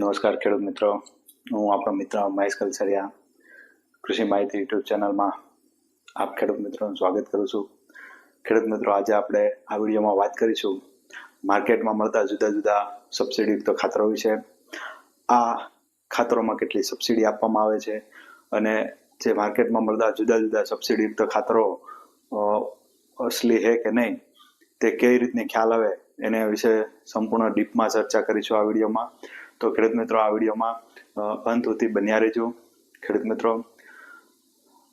નમસ્કાર ખેડૂત મિત્રો. હું આપણો મિત્ર મહેશ કલસરિયા, કૃષિ માહિતી યુટ્યુબ ચેનલમાં આપ ખેડૂત મિત્રોનું સ્વાગત કરું છું. ખેડૂત મિત્રો, આજે આપણે આ વિડીયોમાં વાત કરીશું માર્કેટમાં મળતા જુદા જુદા સબસિડીયુક્ત ખાતરો વિશે. આ ખાતરોમાં કેટલી સબસિડી આપવામાં આવે છે અને જે માર્કેટમાં મળતા જુદા જુદા સબસિડીયુક્ત ખાતરો અસલી છે કે નહીં, તે કઈ રીતની ખ્યાલ આવે એના વિશે સંપૂર્ણ ડીપમાં ચર્ચા કરીશું આ વિડીયોમાં. તો ખેડૂત મિત્રો, આ વિડીયોમાં અંત સુધી બન્યા રહેજો. ખેડૂત મિત્રો,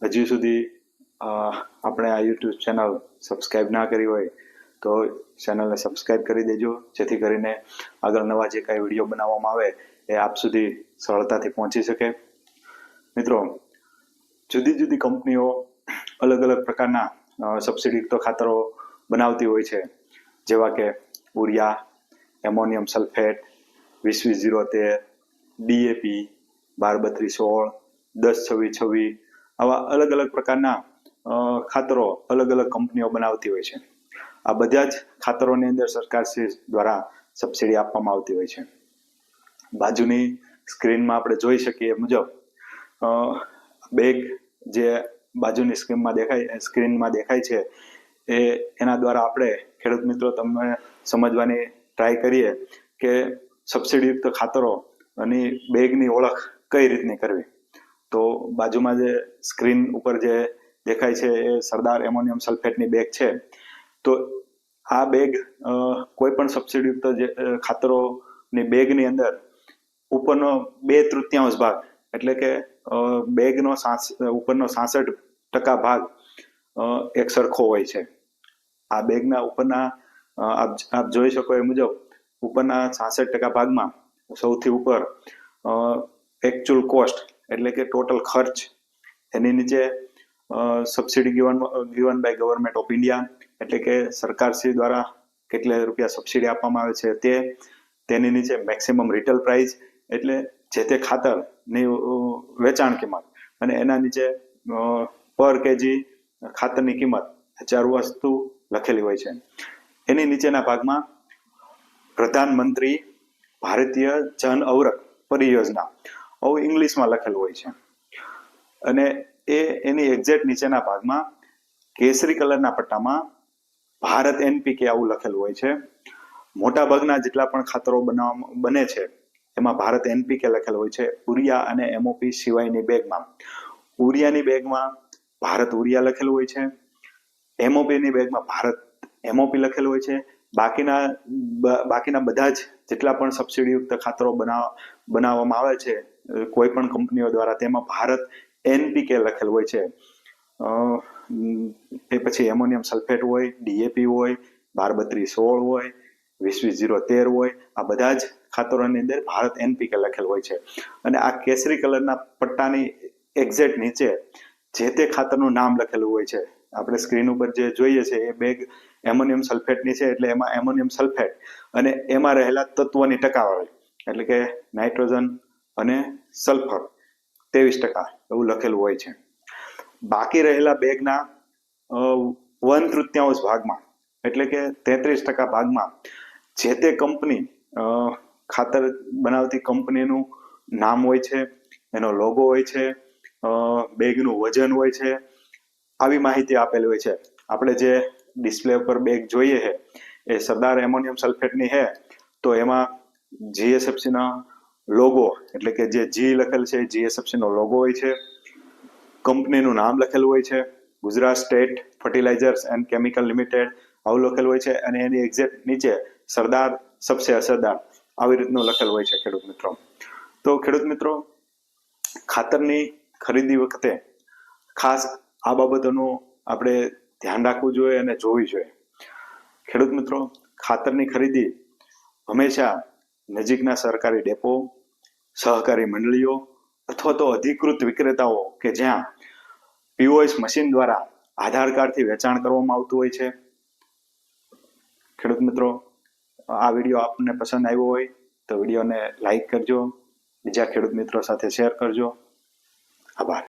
હજી સુધી આપણે આ યુટ્યુબ ચેનલ સબસ્ક્રાઈબ ના કરી હોય, તો ચેનલને સબસ્ક્રાઈબ કરી દેજો. જેથી કરીને આગળ નવા જે કાંઈ વીડિયો બનાવવામાં આવે, એ આપ સુધી સરળતાથી પહોંચી શકે. મિત્રો, જુદી જુદી કંપનીઓ અલગ અલગ પ્રકારના સબસિડીયુક્ત ખાતરો બનાવતી હોય છે. જેવા કે ઉરિયા એમોનિયમ સલ્ફેટ વીસ વીસ ઝીરો તેર ડીએપી બાર બત્રીસ સોળ, દસ છવ્વીસ છવ્વીસ, આવા અલગ અલગ પ્રકારના ખાતરો અલગ અલગ કંપનીઓ બનાવતી હોય છે. આ બધા જ ખાતરોની અંદર સરકારશ્રી દ્વારા સબસિડી આપવામાં આવતી હોય છે. બાજુની સ્ક્રીનમાં આપણે જોઈ શકીએ મુજબ બેગ જે બાજુની સ્ક્રીનમાં દેખાય સ્ક્રીનમાં દેખાય છે. એ, એના દ્વારા આપણે ખેડૂત મિત્રો તમને સમજવાની ટ્રાય કરીએ કે સબસિડીયુક્ત ખાતરો અને બેગની ઓળખ કઈ રીતની કરવી? તો બાજુમાં જે સ્ક્રીન ઉપર જે દેખાય છે એ સરદાર એમોનિયમ સલ્ફેટની બેગ છે. તો આ બેગ કોઈ પણ સબસિડીયુક્ત જે ખાતરોની બેગની અંદર ઉપરનો બે તૃતીયાંશ ભાગ, એટલે કે બેગનો સાસ, ઉપરનો સાસઠ ટકા ભાગ એક સરખો હોય છે. આ બેગના ઉપરના આપ આપ જોઈ શકો એ મુજબ ઉપરના છાસઠ ટકા ભાગમાં સૌથી ઉપર એકચ્યુઅલ કોસ્ટ એટલે કે ટોટલ ખર્ચ, એની નીચે subsidy given given by government of India એટલે કે સરકારશ્રી દ્વારા કેટલા રૂપિયા સબસિડી આપવામાં આવે છે તે, તેની નીચે મેક્સિમમ રિટેલ પ્રાઇસ એટલે જે તે ખાતરની વેચાણ કિંમત અને એના નીચે પર કેજી ખાતરની કિંમત ચાર વસ્તુ લખેલી હોય છે. એની નીચેના ભાગમાં પ્રધાનમંત્રી ભારતીય જન અવરક પરિયોજના આવું ઇંગ્લિશમાં લખેલું હોય છે. અને એ એની એક્ઝેક્ટ નીચેના ભાગમાં કેસરી કલરના પટ્ટામાં ભારત એનપીકે આવું લખેલું હોય છે. મોટા ભાગના જેટલા પણ ખાતરો બનાવવામાં બને છે, એમાં ભારત એનપીકે લખેલું હોય છે, ઉરિયા અને એમઓપી સિવાયની બેગમાં. ઉરિયાની બેગમાં ભારત ઉરિયા લખેલું હોય છે. એમઓપીની બેગમાં ભારત એમઓપી લખેલું હોય છે. બાકીના બાકીના બધા જ જેટલા પણ સબસિડીયુક્ત ખાતરો બનાવ બનાવવામાં આવે છે કોઈ પણ કંપનીઓ દ્વારા, તેમાં ભારત એનપીકે લખેલ હોય છે. એ પછી એમોનિયમ સલ્ફેટ હોય ડીએપી હોય બાર બત્રીસ સોળ હોય વીસ વીસ ઝીરો તેર હોય, આ બધા જ ખાતરોની અંદર ભારત એનપીકે લખેલ હોય છે. અને આ કેસરી કલરના પટ્ટાની એક્ઝેક્ટ નીચે જે તે ખાતરનું નામ લખેલું હોય છે. આપણે સ્ક્રીન ઉપર જે જોઈએ છે, એ બેગ એમોનિયમ સલ્ફેટની છે, એટલે એમાં એમોનિયમ સલ્ફેટ અને એમાં રહેલા તત્વોની ટકાવારી, એટલે કે નાઇટ્રોજન અને સલ્ફર ત્રેવીસ ટકા એવું લખેલું હોય છે. બાકી રહેલા બેગના વન તૃત્યાંશ ભાગમાં, એટલે કે તેત્રીસ ટકા ભાગમાં, જે તે કંપની ખાતર બનાવતી કંપનીનું નામ હોય છે, એનો લોગો હોય છે બેગનું વજન હોય છે આવી માહિતી આપેલી હોય છે. આપણે જે ડિસ્પ્લે ઉપર બેગ જોઈએ છે, એ સરદાર એમોનિયમ સલ્ફેટની છે, તો એમાં જીએસએફસીના લોગો એટલે કે જે જી લખેલ છે જીએસએફસીનો લોગો હોય છે. કંપનીનું નામ લખેલું હોય છે, Gujarat state fertilizers and chemical limited, આવું લખેલું હોય છે, અને એની એક્ઝેક્ટ નીચે સરદાર સબસે અસરદાર, આવી રીતનું લખેલું હોય છે ખેડૂત મિત્રો. તો ખેડૂત મિત્રો, ખાતરની ખરીદી વખતે ખાસ આ બાબતોનું આપણે ધ્યાન રાખવું જોઈએ અને જોવી જોઈએ. ખેડૂત મિત્રો, ખાતરની ખરીદી હંમેશા નજીકના સરકારી ડેપો, સહકારી મંડળીઓ અથવા તો અધિકૃત વિક્રેતાઓ કે જ્યાં પીઓએસ મશીન દ્વારા આધાર કાર્ડથી વેચાણ કરવામાં આવતું હોય છે. ખેડૂત મિત્રો, આ વીડિયો આપને પસંદ આવ્યો હોય તો વિડીયોને લાઈક કરજો. બીજા ખેડૂત મિત્રો સાથે શેર કરજો. આભાર.